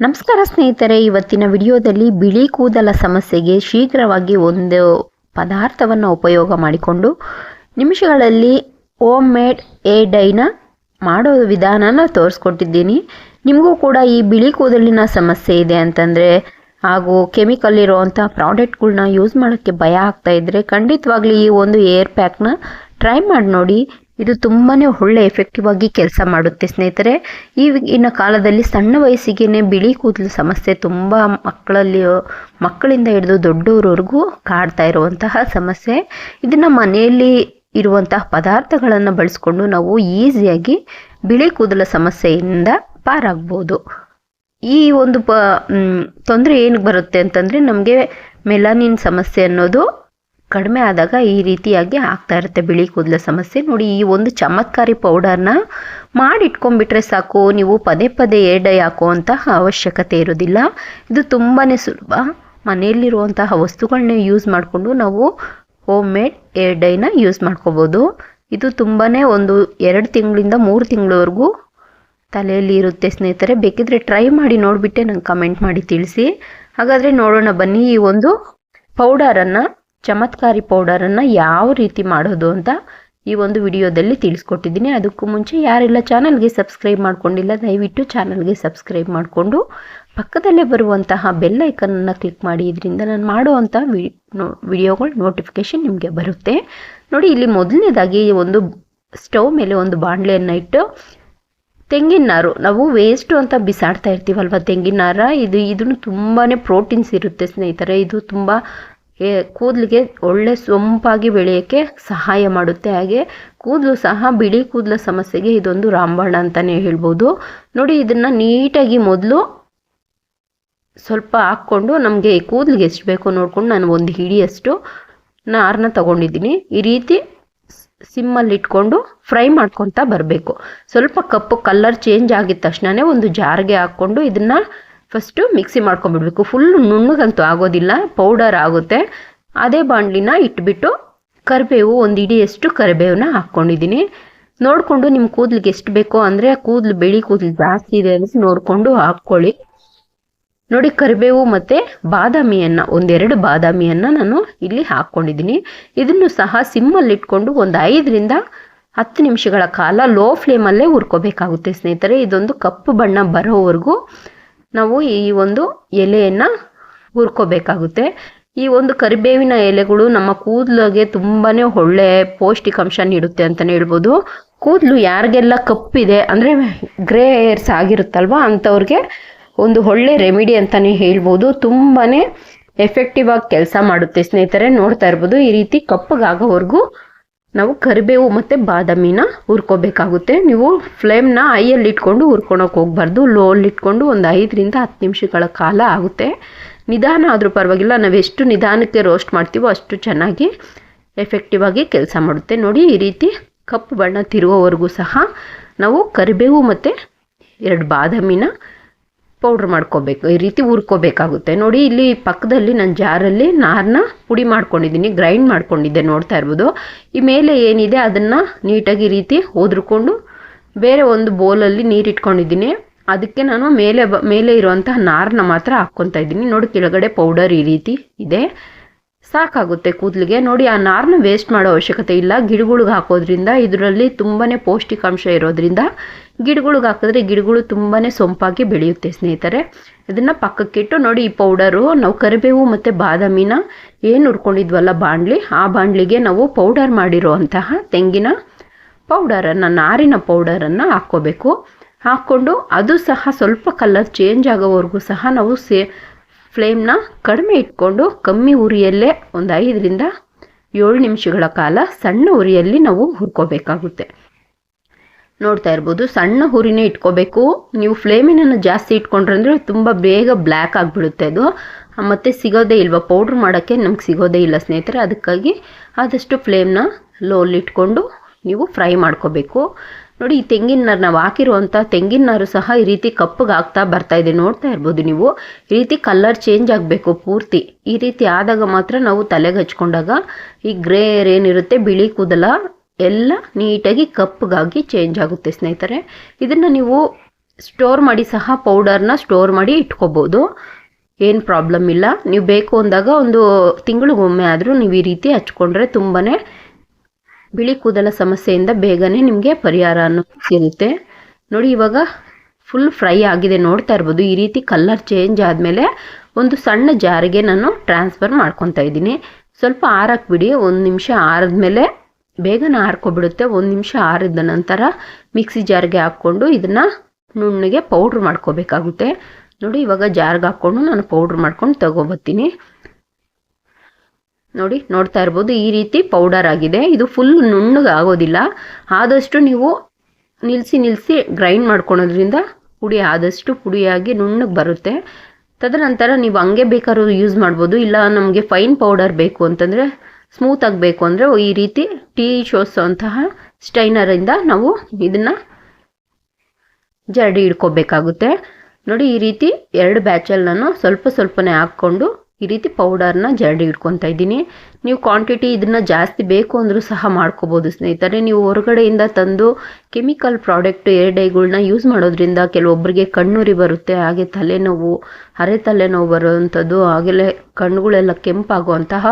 ನಮಸ್ಕಾರ ಸ್ನೇಹಿತರೆ, ಇವತ್ತಿನ ವಿಡಿಯೋದಲ್ಲಿ ಬಿಳಿ ಕೂದಲ ಸಮಸ್ಯೆಗೆ ಶೀಘ್ರವಾಗಿ ಒಂದು ಪದಾರ್ಥವನ್ನು ಉಪಯೋಗ ಮಾಡಿಕೊಂಡು ನಿಮಿಷಗಳಲ್ಲಿ ಹೋಮ್ ಮೇಡ್ ಎ ಡೈನ ಮಾಡೋ ವಿಧಾನನ ತೋರಿಸ್ಕೊಟ್ಟಿದ್ದೀನಿ. ನಿಮಗೂ ಕೂಡ ಈ ಬಿಳಿ ಕೂದಲಿನ ಸಮಸ್ಯೆ ಇದೆ ಅಂತಂದರೆ, ಹಾಗೂ ಕೆಮಿಕಲ್ ಇರುವಂಥ ಪ್ರಾಡಕ್ಟ್ಗಳನ್ನ ಯೂಸ್ ಮಾಡೋಕ್ಕೆ ಭಯ ಆಗ್ತಾ ಇದ್ದರೆ ಖಂಡಿತವಾಗ್ಲೂ ಈ ಒಂದು ಏರ್ ಪ್ಯಾಕ್ನ ಟ್ರೈ ಮಾಡಿ ನೋಡಿ. ಇದು ತುಂಬಾ ಒಳ್ಳೆ ಎಫೆಕ್ಟಿವ್ ಆಗಿ ಕೆಲಸ ಮಾಡುತ್ತೆ ಸ್ನೇಹಿತರೆ. ಈಗಿನ ಕಾಲದಲ್ಲಿ ಸಣ್ಣ ವಯಸ್ಸಿಗೆ ಬಿಳಿ ಕೂದಲು ಸಮಸ್ಯೆ ತುಂಬ ಮಕ್ಕಳಲ್ಲಿ, ಮಕ್ಕಳಿಂದ ಹಿಡಿದು ದೊಡ್ಡವರವರೆಗೂ ಕಾಡ್ತಾ ಇರುವಂತಹ ಸಮಸ್ಯೆ. ಇದನ್ನು ಮನೆಯಲ್ಲಿ ಇರುವಂತಹ ಪದಾರ್ಥಗಳನ್ನು ಬಳಸ್ಕೊಂಡು ನಾವು ಈಸಿಯಾಗಿ ಬಿಳಿ ಕೂದಲ ಸಮಸ್ಯೆಯಿಂದ ಪಾರಾಗ್ಬೋದು. ಈ ಒಂದು ಪ ತೊಂದರೆ ಏನಕ್ಕೆ ಬರುತ್ತೆ ಅಂತಂದರೆ ನಮಗೆ ಮೆಲಾನಿನ್ ಸಮಸ್ಯೆ ಅನ್ನೋದು ಕಡಿಮೆ ಆದಾಗ ಈ ರೀತಿಯಾಗಿ ಆಗ್ತಾ ಇರುತ್ತೆ ಬಿಳಿ ಕೂದಲ ಸಮಸ್ಯೆ. ನೋಡಿ, ಈ ಒಂದು ಚಮತ್ಕಾರಿ ಪೌಡರ್ನ ಮಾಡಿಟ್ಕೊಂಡ್ಬಿಟ್ರೆ ಸಾಕು, ನೀವು ಪದೇ ಪದೇ ಏರ್ ಡೈ ಹಾಕುವಂತಹ ಅವಶ್ಯಕತೆ ಇರೋದಿಲ್ಲ. ಇದು ತುಂಬಾ ಸುಲಭ. ಮನೆಯಲ್ಲಿರುವಂತಹ ವಸ್ತುಗಳನ್ನ ಯೂಸ್ ಮಾಡಿಕೊಂಡು ನಾವು ಹೋಮ್ ಮೇಡ್ ಏರ್ ಡೈನ ಯೂಸ್ ಮಾಡ್ಕೋಬೋದು. ಇದು ತುಂಬಾ ಒಂದು ಎರಡು ತಿಂಗಳಿಂದ ಮೂರು ತಿಂಗಳವರೆಗೂ ತಲೆಯಲ್ಲಿ ಇರುತ್ತೆ ಸ್ನೇಹಿತರೆ. ಬೇಕಿದ್ರೆ ಟ್ರೈ ಮಾಡಿ ನೋಡಿಬಿಟ್ಟೆ ನಂಗೆ ಕಮೆಂಟ್ ಮಾಡಿ ತಿಳಿಸಿ. ಹಾಗಾದರೆ ನೋಡೋಣ ಬನ್ನಿ ಈ ಒಂದು ಪೌಡರನ್ನು ಚಮತ್ಕಾರಿ ಪೌಡರನ್ನು ಯಾವ ರೀತಿ ಮಾಡೋದು ಅಂತ ಈ ಒಂದು ವಿಡಿಯೋದಲ್ಲಿ ತಿಳಿಸ್ಕೊಟ್ಟಿದ್ದೀನಿ. ಅದಕ್ಕೂ ಮುಂಚೆ ಯಾರೆಲ್ಲ ಚಾನಲ್ಗೆ ಸಬ್ಸ್ಕ್ರೈಬ್ ಮಾಡ್ಕೊಂಡಿಲ್ಲ, ದಯವಿಟ್ಟು ಚಾನಲ್ಗೆ ಸಬ್ಸ್ಕ್ರೈಬ್ ಮಾಡಿಕೊಂಡು ಪಕ್ಕದಲ್ಲೇ ಬರುವಂತಹ ಬೆಲ್ ಐಕನನ್ನು ಕ್ಲಿಕ್ ಮಾಡಿ. ಇದರಿಂದ ನಾನು ಮಾಡುವಂಥ ವಿಡಿಯೋಗಳು ನೋಟಿಫಿಕೇಷನ್ ನಿಮಗೆ ಬರುತ್ತೆ. ನೋಡಿ, ಇಲ್ಲಿ ಮೊದಲನೇದಾಗಿ ಒಂದು ಸ್ಟವ್ ಮೇಲೆ ಒಂದು ಬಾಣಲೆಯನ್ನು ಇಟ್ಟು ತೆಂಗಿನ ನಾರು, ನಾವು ವೇಸ್ಟು ಅಂತ ಬಿಸಾಡ್ತಾ ಇರ್ತೀವಲ್ವ ತೆಂಗಿನ ನಾರ? ಇದು, ಇದನ್ನು ತುಂಬಾ ಪ್ರೋಟೀನ್ಸ್ ಇರುತ್ತೆ ಸ್ನೇಹಿತರೆ. ಇದು ತುಂಬ ಕೂದಲಿಗೆ ಒಳ್ಳೆ ಸೊಂಪಾಗಿ ಬೆಳೆಯೋಕ್ಕೆ ಸಹಾಯ ಮಾಡುತ್ತೆ. ಹಾಗೆ ಕೂದಲು ಸಹ ಬಿಳಿ ಕೂದಲ ಸಮಸ್ಯೆಗೆ ಇದೊಂದು ರಾಮಬಾಣ ಅಂತಲೇ ಹೇಳ್ಬೋದು. ನೋಡಿ, ಇದನ್ನು ನೀಟಾಗಿ ಮೊದಲು ಸ್ವಲ್ಪ ಹಾಕ್ಕೊಂಡು ನಮಗೆ ಕೂದಲಿಗೆ ಎಷ್ಟು ಬೇಕೋ ನೋಡ್ಕೊಂಡು ನಾನು ಒಂದು ಹಿಡಿಯಷ್ಟು ನಾರನ್ನ ತಗೊಂಡಿದ್ದೀನಿ. ಈ ರೀತಿ ಸಿಮ್ಮಲ್ಲಿ ಇಟ್ಕೊಂಡು ಫ್ರೈ ಮಾಡ್ಕೊತಾ ಬರಬೇಕು. ಸ್ವಲ್ಪ ಕಪ್ಪು ಕಲ್ಲರ್ ಚೇಂಜ್ ಆಗಿದ ತಕ್ಷಣವೇ ಒಂದು ಜಾರ್ಗೆ ಹಾಕ್ಕೊಂಡು ಇದನ್ನು ಫಸ್ಟು ಮಿಕ್ಸಿ ಮಾಡ್ಕೊಂಡ್ಬಿಡ್ಬೇಕು. ಫುಲ್ ನುಣ್ಣಗಂತೂ ಆಗೋದಿಲ್ಲ ಪೌಡರ್ ಆಗುತ್ತೆ. ಅದೇ ಬಾಣಲಿನ ಇಟ್ಬಿಟ್ಟು ಕರಿಬೇವು, ಒಂದು ಇಡಿಯಷ್ಟು ಕರಿಬೇವನ್ನ ಹಾಕ್ಕೊಂಡಿದ್ದೀನಿ. ನೋಡಿಕೊಂಡು ನಿಮ್ಮ ಕೂದಲಿಗೆ ಎಷ್ಟು ಬೇಕೋ ಅಂದರೆ ಕೂದಲು, ಬೆಳಿ ಕೂದಲು ಜಾಸ್ತಿ ಇದೆ ಅಂತ ನೋಡಿಕೊಂಡು ಹಾಕ್ಕೊಳ್ಳಿ. ನೋಡಿ ಕರಿಬೇವು ಮತ್ತು ಬಾದಾಮಿಯನ್ನು, ಒಂದೆರಡು ಬಾದಾಮಿಯನ್ನು ನಾನು ಇಲ್ಲಿ ಹಾಕ್ಕೊಂಡಿದ್ದೀನಿ. ಇದನ್ನು ಸಹ ಸಿಮ್ಮಲ್ಲಿ ಇಟ್ಕೊಂಡು ಒಂದು ಐದರಿಂದ ಹತ್ತು ನಿಮಿಷಗಳ ಕಾಲ ಲೋ ಫ್ಲೇಮಲ್ಲೇ ಹುರ್ಕೋಬೇಕಾಗುತ್ತೆ ಸ್ನೇಹಿತರೆ. ಇದೊಂದು ಕಪ್ಪು ಬಣ್ಣ ಬರೋವರೆಗೂ ನಾವು ಈ ಒಂದು ಎಲೆಯನ್ನ ಹುರ್ಕೋಬೇಕಾಗುತ್ತೆ. ಈ ಒಂದು ಕರಿಬೇವಿನ ಎಲೆಗಳು ನಮ್ಮ ಕೂದಲಿಗೆ ತುಂಬಾ ಒಳ್ಳೆ ಪೌಷ್ಟಿಕಾಂಶ ನೀಡುತ್ತೆ ಅಂತಲೇ ಹೇಳ್ಬೋದು. ಕೂದಲು ಯಾರಿಗೆಲ್ಲ ಕಪ್ಪಿದೆ, ಅಂದರೆ ಗ್ರೇ ಏರ್ಸ್ ಆಗಿರುತ್ತಲ್ವಾ, ಅಂಥವ್ರಿಗೆ ಒಂದು ಒಳ್ಳೆ ರೆಮಿಡಿ ಅಂತಲೇ ಹೇಳ್ಬೋದು. ತುಂಬಾ ಎಫೆಕ್ಟಿವ್ ಆಗಿ ಕೆಲಸ ಮಾಡುತ್ತೆ ಸ್ನೇಹಿತರೆ, ನೋಡ್ತಾ ಇರ್ಬೋದು ಈ ರೀತಿ ಕಪ್ಪಗಾಗೋವರೆಗೂ ನಾವು ಕರಿಬೇವು ಮತ್ತು ಬಾದಾಮಿನ ಹುರ್ಕೋಬೇಕಾಗುತ್ತೆ. ನೀವು ಫ್ಲೇಮ್ನ ಐಯಲ್ಲಿ ಇಟ್ಕೊಂಡು ಹುರ್ಕೊಳಕ್ಕೆ ಹೋಗ್ಬಾರ್ದು. ಲೋಲ್ಲಿ ಇಟ್ಕೊಂಡು ಒಂದು ಐದರಿಂದ ಹತ್ತು ನಿಮಿಷಗಳ ಕಾಲ ಆಗುತ್ತೆ. ನಿಧಾನ ಆದರೂ ಪರವಾಗಿಲ್ಲ. ನಾವು ಎಷ್ಟು ನಿಧಾನಕ್ಕೆ ರೋಸ್ಟ್ ಮಾಡ್ತೀವೋ ಅಷ್ಟು ಚೆನ್ನಾಗಿ ಎಫೆಕ್ಟಿವ್ ಆಗಿ ಕೆಲಸ ಮಾಡುತ್ತೆ. ನೋಡಿ, ಈ ರೀತಿ ಕಪ್ಪು ಬಣ್ಣ ತಿರುಗೋವರೆಗೂ ಸಹ ನಾವು ಕರಿಬೇವು ಮತ್ತು ಎರಡು ಬಾದಾಮಿನ ಪೌಡ್ರ್ ಮಾಡ್ಕೋಬೇಕು, ಈ ರೀತಿ ಹುರ್ಕೋಬೇಕಾಗುತ್ತೆ ನೋಡಿ, ಇಲ್ಲಿ ಪಕ್ಕದಲ್ಲಿ ನಾನು ಜಾರಲ್ಲಿ ನಾರನ್ನ ಪುಡಿ ಮಾಡ್ಕೊಂಡಿದ್ದೀನಿ ಗ್ರೈಂಡ್ ಮಾಡ್ಕೊಂಡಿದ್ದೆ ನೋಡ್ತಾ ಇರ್ಬೋದು. ಈ ಮೇಲೆ ಏನಿದೆ, ಅದನ್ನು ನೀಟಾಗಿ ರೀತಿ ಹೋದ್ರಕೊಂಡು ಬೇರೆ ಒಂದು ಬೌಲಲ್ಲಿ ನೀರು ಇಟ್ಕೊಂಡಿದ್ದೀನಿ ಅದಕ್ಕೆ ನಾನು ಮೇಲೆ ಮೇಲೆ ಇರುವಂತಹ ನಾರನ್ನ ಮಾತ್ರ ಹಾಕ್ಕೊತಾ ಇದ್ದೀನಿ. ನೋಡಿ, ಕೆಳಗಡೆ ಪೌಡರ್ ಈ ರೀತಿ ಇದೆ. ಸಾಕಾಗುತ್ತೆ ಕೂದಲಿಗೆ. ನೋಡಿ, ಆ ನಾರನ್ನ ವೇಸ್ಟ್ ಮಾಡೋ ಅವಶ್ಯಕತೆ ಇಲ್ಲ. ಗಿಡಗಳಿಗೆ ಹಾಕೋದ್ರಿಂದ ಇದರಲ್ಲಿ ತುಂಬಾ ಪೌಷ್ಟಿಕಾಂಶ ಇರೋದ್ರಿಂದ ಗಿಡಗಳಿಗೆ ಹಾಕಿದ್ರೆ ಗಿಡಗಳು ತುಂಬಾ ಸೊಂಪಾಗಿ ಬೆಳೆಯುತ್ತೆ ಸ್ನೇಹಿತರೆ. ಇದನ್ನು ಪಕ್ಕಕ್ಕಿಟ್ಟು ನೋಡಿ, ಈ ಪೌಡರು. ನಾವು ಕರಿಬೇವು ಮತ್ತು ಬಾದಾಮಿನ ಏನು ಹುರ್ಕೊಂಡಿದ್ವಲ್ಲ ಬಾಣಲಿ, ಆ ಬಾಣಲಿಗೆ ನಾವು ಪೌಡರ್ ಮಾಡಿರುವಂತಹ ತೆಂಗಿನ ಪೌಡರನ್ನು, ನಾರಿನ ಪೌಡರನ್ನು ಹಾಕ್ಕೋಬೇಕು. ಹಾಕ್ಕೊಂಡು ಅದು ಸಹ ಸ್ವಲ್ಪ ಕಲರ್ ಚೇಂಜ್ ಆಗೋವರೆಗೂ ಸಹ ನಾವು ಸೇ ಫ್ಲೇಮ್ನ ಕಡಿಮೆ ಇಟ್ಕೊಂಡು ಕಮ್ಮಿ ಉರಿಯಲ್ಲೇ ಒಂದು ಐದರಿಂದ ಏಳು ನಿಮಿಷಗಳ ಕಾಲ ಸಣ್ಣ ಉರಿಯಲ್ಲಿ ನಾವು ಹುರ್ಕೋಬೇಕಾಗುತ್ತೆ. ನೋಡ್ತಾ ಇರ್ಬೋದು, ಸಣ್ಣ ಹುರಿನೇ ಇಟ್ಕೋಬೇಕು. ನೀವು ಫ್ಲೇಮಿನನ್ನು ಜಾಸ್ತಿ ಇಟ್ಕೊಂಡ್ರೆ ಅಂದರೆ ತುಂಬ ಬೇಗ ಬ್ಲ್ಯಾಕ್ ಆಗಿಬಿಡುತ್ತೆ ಅದು. ಮತ್ತು ಸಿಗೋದೇ ಇಲ್ವ? ಪೌಡ್ರ್ ಮಾಡೋಕ್ಕೆ ನಮ್ಗೆ ಸಿಗೋದೇ ಇಲ್ಲ ಸ್ನೇಹಿತರೆ. ಅದಕ್ಕಾಗಿ ಆದಷ್ಟು ಫ್ಲೇಮ್ನ ಲೋಲ್ಲಿ ಇಟ್ಕೊಂಡು ನೀವು ಫ್ರೈ ಮಾಡ್ಕೋಬೇಕು. ನೋಡಿ, ಈ ತೆಂಗಿನ ನಾರು ನಾವು ಹಾಕಿರುವಂಥ ತೆಂಗಿನ ನಾರು ಸಹ ಈ ರೀತಿ ಕಪ್ಪಗೆ ಆಗ್ತಾ ಬರ್ತಾ ಇದೆ. ನೋಡ್ತಾ ಇರ್ಬೋದು ನೀವು. ಈ ರೀತಿ ಕಲರ್ ಚೇಂಜ್ ಆಗಬೇಕು ಪೂರ್ತಿ. ಈ ರೀತಿ ಆದಾಗ ಮಾತ್ರ ನಾವು ತಲೆಗೆ ಹಚ್ಕೊಂಡಾಗ ಈ ಗ್ರೇ ಏರ್ ಏನಿರುತ್ತೆ, ಬಿಳಿ ಕೂದಲ ಎಲ್ಲ ನೀಟಾಗಿ ಕಪ್ಪಗಾಗಿ ಚೇಂಜ್ ಆಗುತ್ತೆ ಸ್ನೇಹಿತರೆ. ಇದನ್ನು ನೀವು ಸ್ಟೋರ್ ಮಾಡಿ ಸಹ ಪೌಡರ್ನ ಸ್ಟೋರ್ ಮಾಡಿ ಇಟ್ಕೋಬೋದು. ಏನು ಪ್ರಾಬ್ಲಮ್ ಇಲ್ಲ. ನೀವು ಬೇಕು ಅಂದಾಗ ಒಂದು ತಿಂಗಳಿಗೊಮ್ಮೆ ಆದರೂ ನೀವು ಈ ರೀತಿ ಹಚ್ಕೊಂಡ್ರೆ ತುಂಬಾ ಬಿಳಿ ಕೂದಲ ಸಮಸ್ಯೆಯಿಂದ ಬೇಗನೆ ನಿಮಗೆ ಪರಿಹಾರ ಅನ್ನೋ ಸಿಗುತ್ತೆ ನೋಡಿ, ಇವಾಗ ಫುಲ್ ಫ್ರೈ ಆಗಿದೆ. ನೋಡ್ತಾ ಇರ್ಬೋದು, ಈ ರೀತಿ ಕಲರ್ ಚೇಂಜ್ ಆದಮೇಲೆ ಒಂದು ಸಣ್ಣ ಜಾರಿಗೆ ನಾನು ಟ್ರಾನ್ಸ್ಫರ್ ಮಾಡ್ಕೊತಾ ಇದ್ದೀನಿ. ಸ್ವಲ್ಪ ಆರಾಕ್ಬಿಡಿ, ಒಂದು ನಿಮಿಷ ಆರಿದ್ಮೇಲೆ ಬೇಗನೆ ಆರ್ಕೊಬಿಡುತ್ತೆ. ಒಂದು ನಿಮಿಷ ಆರಿದ ನಂತರ ಮಿಕ್ಸಿ ಜಾರ್ಗೆ ಹಾಕ್ಕೊಂಡು ಇದನ್ನು ನುಣ್ಣಗೆ ಪೌಡ್ರ್ ಮಾಡ್ಕೋಬೇಕಾಗುತ್ತೆ. ನೋಡಿ, ಇವಾಗ ಜಾರ್ಗೆ ಹಾಕ್ಕೊಂಡು ನಾನು ಪೌಡ್ರ್ ಮಾಡ್ಕೊಂಡು ತಗೊಬತ್ತೀನಿ. ನೋಡಿ, ನೋಡ್ತಾ ಇರ್ಬೋದು, ಈ ರೀತಿ ಪೌಡರ್ ಆಗಿದೆ. ಇದು ಫುಲ್ ನುಣ್ಣಗೆ ಆಗೋದಿಲ್ಲ ಆದಷ್ಟು ನೀವು ನಿಲ್ಲಿಸಿ ನಿಲ್ಲಿಸಿ ಗ್ರೈಂಡ್ ಮಾಡ್ಕೊಳೋದ್ರಿಂದ ಪುಡಿ ಆದಷ್ಟು ಪುಡಿಯಾಗಿ ನುಣ್ಣಗೆ ಬರುತ್ತೆ. ತದನಂತರ ನೀವು ಹಂಗೆ ಬೇಕಾದ್ರೂ ಯೂಸ್ ಮಾಡ್ಬೋದು. ಇಲ್ಲ, ನಮಗೆ ಫೈನ್ ಪೌಡರ್ ಬೇಕು ಅಂತಂದರೆ ಸ್ಮೂತ್ ಆಗಬೇಕು ಅಂದರೆ ಈ ರೀತಿ ಟೀ ಶೋಸೋಂತಹ ಸ್ಟೈನರಿಂದ ನಾವು ಇದನ್ನು ಜರಡಿ ಇಡ್ಕೋಬೇಕಾಗುತ್ತೆ. ನೋಡಿ, ಈ ರೀತಿ ಎರಡು ಬ್ಯಾಚಲ್ಲಿ ನಾನು ಸ್ವಲ್ಪ ಸ್ವಲ್ಪನೇ ಹಾಕ್ಕೊಂಡು ಈ ರೀತಿ ಪೌಡರ್ನ ಜರಡಿ ಇಟ್ಕೊತಾ ಇದ್ದೀನಿ. ನೀವು ಕ್ವಾಂಟಿಟಿ ಇದನ್ನ ಜಾಸ್ತಿ ಬೇಕು ಅಂದರೂ ಸಹ ಮಾಡ್ಕೋಬೋದು ಸ್ನೇಹಿತರೆ. ನೀವು ಹೊರಗಡೆಯಿಂದ ತಂದು ಕೆಮಿಕಲ್ ಪ್ರಾಡಕ್ಟ್ ಏರ್ ಡೈಗಳನ್ನ ಯೂಸ್ ಮಾಡೋದ್ರಿಂದ ಕೆಲವೊಬ್ಬರಿಗೆ ಕಣ್ಣುರಿ ಬರುತ್ತೆ, ಹಾಗೆ ತಲೆನೋವು ಅರೆ ತಲೆನೋವು ಬರುವಂಥದ್ದು ಹಾಗೆಲ್ಲ ಕಣ್ಣುಗಳೆಲ್ಲ ಕೆಂಪಾಗುವಂತಹ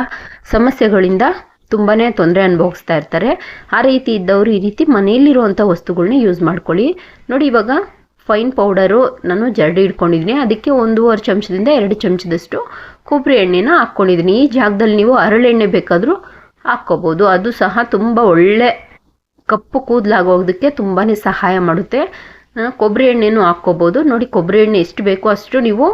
ಸಮಸ್ಯೆಗಳಿಂದ ತುಂಬಾ ತೊಂದರೆ ಅನುಭವಿಸ್ತಾ ಇರ್ತಾರೆ. ಆ ರೀತಿ ಇದ್ದವರು ಈ ರೀತಿ ಮನೆಯಲ್ಲಿರುವಂಥ ವಸ್ತುಗಳನ್ನ ಯೂಸ್ ಮಾಡ್ಕೊಳ್ಳಿ. ನೋಡಿ ಇವಾಗ ಫೈನ್ ಪೌಡರು ನಾನು ಜರಡಿ ಇಟ್ಕೊಂಡಿದ್ದೀನಿ ಅದಕ್ಕೆ ಒಂದೂವರೆ ಚಮಚದಿಂದ ಎರಡು ಚಮಚದಷ್ಟು ಕೊಬ್ಬರಿ ಎಣ್ಣೆನ ಹಾಕ್ಕೊಂಡಿದ್ದೀನಿ. ಈ ಜಾಗದಲ್ಲಿ ನೀವು ಹರಳೆಣ್ಣೆ ಬೇಕಾದರೂ ಹಾಕ್ಕೋಬೋದು. ಅದು ಸಹ ತುಂಬ ಒಳ್ಳೆ ಕಪ್ಪು ಕೂದಲಾಗೋದಕ್ಕೆ ತುಂಬಾ ಸಹಾಯ ಮಾಡುತ್ತೆ. ಕೊಬ್ಬರಿ ಎಣ್ಣೆನೂ ಹಾಕ್ಕೋಬೋದು. ನೋಡಿ, ಕೊಬ್ಬರಿ ಎಣ್ಣೆ ಎಷ್ಟು ಬೇಕೋ ಅಷ್ಟು ನೀವು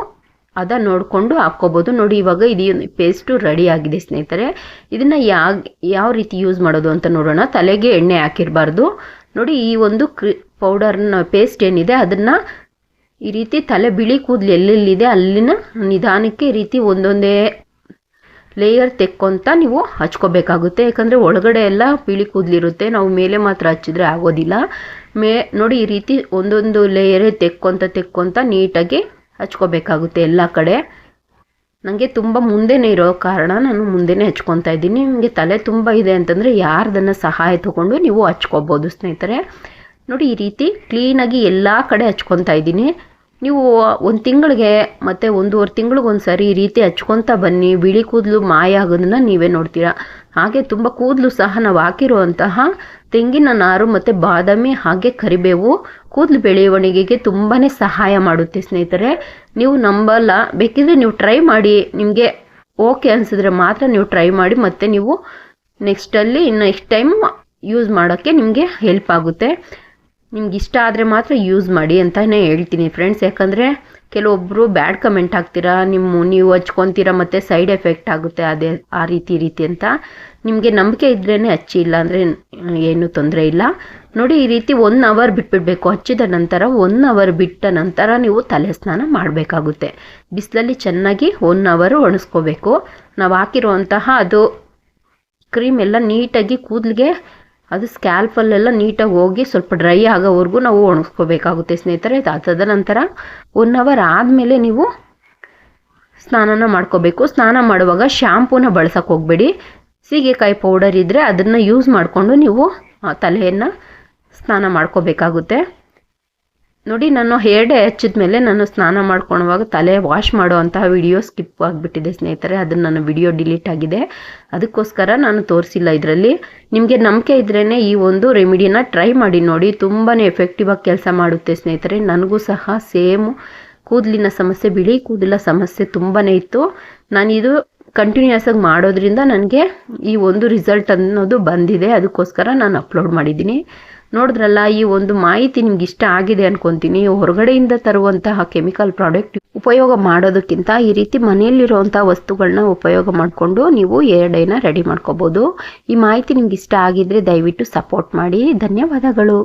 ಅದ ನೋಡಿಕೊಂಡು ಹಾಕ್ಕೋಬೋದು. ನೋಡಿ, ಇವಾಗ ಇದು ಪೇಸ್ಟು ರೆಡಿ ಆಗಿದೆ ಸ್ನೇಹಿತರೆ. ಇದನ್ನು ಯಾವ ಯಾವ ರೀತಿ ಯೂಸ್ ಮಾಡೋದು ಅಂತ ನೋಡೋಣ. ತಲೆಗೆ ಎಣ್ಣೆ ಹಾಕಿರಬಾರ್ದು. ನೋಡಿ, ಈ ಒಂದು ಕ್ರಿ ಪೌಡರ್ನ ಪೇಸ್ಟ್ ಏನಿದೆ ಅದನ್ನು ಈ ರೀತಿ ತಲೆ ಬಿಳಿ ಕೂದಲು ಎಲ್ಲೆಲ್ಲಿದೆ ಅಲ್ಲಿನ ನಿಧಾನಕ್ಕೆ ಈ ರೀತಿ ಒಂದೊಂದೇ ಲೇಯರ್ ತೆಕ್ಕೊಂತ ನೀವು ಹಚ್ಕೋಬೇಕಾಗುತ್ತೆ. ಯಾಕಂದರೆ ಒಳಗಡೆ ಎಲ್ಲ ಬಿಳಿ ಕೂದಲಿರುತ್ತೆ ನಾವು ಮೇಲೆ ಮಾತ್ರ ಹಚ್ಚಿದ್ರೆ ಆಗೋದಿಲ್ಲ. ಮೇ, ನೋಡಿ ಈ ರೀತಿ ಒಂದೊಂದು ಲೇಯರೇ ತೆಕ್ಕೊಂತ ತೆಕ್ಕೊಂತ ನೀಟಾಗಿ ಹಚ್ಕೋಬೇಕಾಗುತ್ತೆ ಎಲ್ಲ ಕಡೆ. ನನಗೆ ತುಂಬ ಮುಂದೆನೇ ಇರೋ ಕಾರಣ ನಾನು ಮುಂದೆನೇ ಹಚ್ಕೊತಾ ಇದ್ದೀನಿ. ನಿಮಗೆ ತಲೆ ತುಂಬ ಇದೆ ಅಂತಂದರೆ ಯಾರ್ದನ್ನು ಸಹಾಯ ತಗೊಂಡು ನೀವು ಹಚ್ಕೋಬೋದು ಸ್ನೇಹಿತರೆ. ನೋಡಿ, ಈ ರೀತಿ ಕ್ಲೀನಾಗಿ ಎಲ್ಲ ಕಡೆ ಹಚ್ಕೊತಾ ಇದ್ದೀನಿ. ನೀವು ಒಂದು ತಿಂಗಳಿಗೆ ಮತ್ತು ಒಂದೂವರೆ ತಿಂಗಳಿಗೆ ಒಂದು ಸರಿ ಈ ರೀತಿ ಹಚ್ಕೊತಾ ಬನ್ನಿ. ಬಿಳಿ ಕೂದಲು ಮಾಯ ಆಗೋದನ್ನು ನೀವೇ ನೋಡ್ತೀರಾ. ಹಾಗೆ ತುಂಬ ಕೂದಲು ಸಹ ನಾವು ಹಾಕಿರುವಂತಹ ತೆಂಗಿನ ನಾರು ಮತ್ತು ಬಾದಾಮಿ ಹಾಗೆ ಕರಿಬೇವು ಕೂದಲು ಬೆಳವಣಿಗೆಗೆ ತುಂಬಾ ಸಹಾಯ ಮಾಡುತ್ತೆ ಸ್ನೇಹಿತರೆ. ನೀವು ನಂಬಲ್ಲ. ಬೇಕಿದ್ರೆ ನೀವು ಟ್ರೈ ಮಾಡಿ. ನಿಮಗೆ ಓಕೆ ಅನಿಸಿದ್ರೆ ಮಾತ್ರ ನೀವು ಟ್ರೈ ಮಾಡಿ ಮತ್ತು ನೀವು ನೆಕ್ಸ್ಟಲ್ಲಿ ನೆಕ್ಸ್ಟ್ ಟೈಮ್ ಯೂಸ್ ಮಾಡೋಕ್ಕೆ ನಿಮಗೆ ಹೆಲ್ಪ್ ಆಗುತ್ತೆ. ನಿಮ್ಗೆ ಇಷ್ಟ ಆದರೆ ಮಾತ್ರ ಯೂಸ್ ಮಾಡಿ ಅಂತಲೇ ಹೇಳ್ತೀನಿ ಫ್ರೆಂಡ್ಸ್ ಯಾಕಂದರೆ ಕೆಲವೊಬ್ಬರು ಬ್ಯಾಡ್ ಕಮೆಂಟ್ ಹಾಕ್ತೀರಾ, ನಿಮ್ಮ ನೀವು ಹಚ್ಕೊತೀರಾ ಮತ್ತು ಸೈಡ್ ಎಫೆಕ್ಟ್ ಆಗುತ್ತೆ ಅದೇ, ಆ ರೀತಿ ರೀತಿ ಅಂತ. ನಿಮಗೆ ನಂಬಿಕೆ ಇದ್ರೇ ಹಚ್ಚಿ ಇಲ್ಲ ಅಂದರೆ ಏನು ತೊಂದರೆ ಇಲ್ಲ. ನೋಡಿ, ಈ ರೀತಿ ಒನ್ ಅವರ್ ಬಿಟ್ಬಿಡಬೇಕು. ಹಚ್ಚಿದ ನಂತರ ಒನ್ ಅವರ್ ಬಿಟ್ಟ ನಂತರ ನೀವು ತಲೆ ಸ್ನಾನ ಮಾಡಬೇಕಾಗುತ್ತೆ. ಬಿಸಿಲಲ್ಲಿ ಚೆನ್ನಾಗಿ ಒನ್ ಅವರು ಒಣಸ್ಕೋಬೇಕು. ನಾವು ಹಾಕಿರುವಂತಹ ಅದು ಕ್ರೀಮ್ ಎಲ್ಲ ನೀಟಾಗಿ ಕೂದಲಿಗೆ ಅದು ಸ್ಕ್ಯಾಲ್ಪಲ್ಲೆಲ್ಲ ನೀಟಾಗಿ ಹೋಗಿ ಸ್ವಲ್ಪ ಡ್ರೈ ಆಗೋವರೆಗೂ ನಾವು ಒಣಗಿಸ್ಕೋಬೇಕಾಗುತ್ತೆ ಸ್ನೇಹಿತರೆ. ತದನಂತರ ಒನ್ ಅವರ್ ಆದಮೇಲೆ ನೀವು ಸ್ನಾನನ ಮಾಡ್ಕೋಬೇಕು. ಸ್ನಾನ ಮಾಡುವಾಗ ಶ್ಯಾಂಪೂನ ಬಳಸೋಕೆ ಹೋಗಬೇಡಿ. ಸೀಗೆಕಾಯಿ ಪೌಡರ್ ಇದ್ದರೆ ಅದನ್ನು ಯೂಸ್ ಮಾಡಿಕೊಂಡು ನೀವು ತಲೆಯನ್ನು ಸ್ನಾನ ಮಾಡ್ಕೋಬೇಕಾಗುತ್ತೆ. ನೋಡಿ, ನಾನು ಹೇರ್ ಡೇ ಹಚ್ಚಿದ ಮೇಲೆ ನಾನು ಸ್ನಾನ ಮಾಡ್ಕೊಳ್ಳುವಾಗ ತಲೆ ವಾಶ್ ಮಾಡುವಂತಹ ವಿಡಿಯೋ ಸ್ಕಿಪ್ ಆಗಿಬಿಟ್ಟಿದೆ ಸ್ನೇಹಿತರೆ. ಅದನ್ನು ನನ್ನ ವಿಡಿಯೋ ಡಿಲೀಟ್ ಆಗಿದೆ. ಅದಕ್ಕೋಸ್ಕರ ನಾನು ತೋರಿಸಿಲ್ಲ ಇದರಲ್ಲಿ. ನಿಮಗೆ ನಂಬಿಕೆ ಇದ್ರೇ ಈ ಒಂದು ರೆಮಿಡಿನ ಟ್ರೈ ಮಾಡಿ ನೋಡಿ. ತುಂಬಾ ಎಫೆಕ್ಟಿವ್ ಆಗಿ ಕೆಲಸ ಮಾಡುತ್ತೆ ಸ್ನೇಹಿತರೆ. ನನಗೂ ಸಹ ಸೇಮ್. ಕೂದಲಿನ ಸಮಸ್ಯೆ, ಬಿಳಿ ಕೂದಲ ಸಮಸ್ಯೆ ತುಂಬಾ ಇತ್ತು. ನಾನಿದು ಕಂಟಿನ್ಯೂಸ್ ಆಗಿ ಮಾಡೋದ್ರಿಂದ ನನಗೆ ಈ ಒಂದು ರಿಸಲ್ಟ್ ಅನ್ನೋದು ಬಂದಿದೆ. ಅದಕ್ಕೋಸ್ಕರ ನಾನು ಅಪ್ಲೋಡ್ ಮಾಡಿದ್ದೀನಿ. ನೋಡಿದ್ರಲ್ಲ, ಈ ಒಂದು ಮಾಹಿತಿ ನಿಮ್ಗೆ ಇಷ್ಟ ಆಗಿದೆ ಅನ್ಕೊಂತೀನಿ. ಹೊರಗಡೆಯಿಂದ ತರುವಂತಹ ಕೆಮಿಕಲ್ ಪ್ರಾಡಕ್ಟ್ ಉಪಯೋಗ ಮಾಡೋದಕ್ಕಿಂತ ಈ ರೀತಿ ಮನೆಯಲ್ಲಿರುವಂತಹ ವಸ್ತುಗಳನ್ನ ಉಪಯೋಗ ಮಾಡಿಕೊಂಡು ನೀವು ಏರ್ ಡೈನ ರೆಡಿ ಮಾಡ್ಕೋಬಹುದು ಈ ಮಾಹಿತಿ ನಿಮ್ಗೆ ಇಷ್ಟ ಆಗಿದ್ರೆ ದಯವಿಟ್ಟು ಸಪೋರ್ಟ್ ಮಾಡಿ. ಧನ್ಯವಾದಗಳು.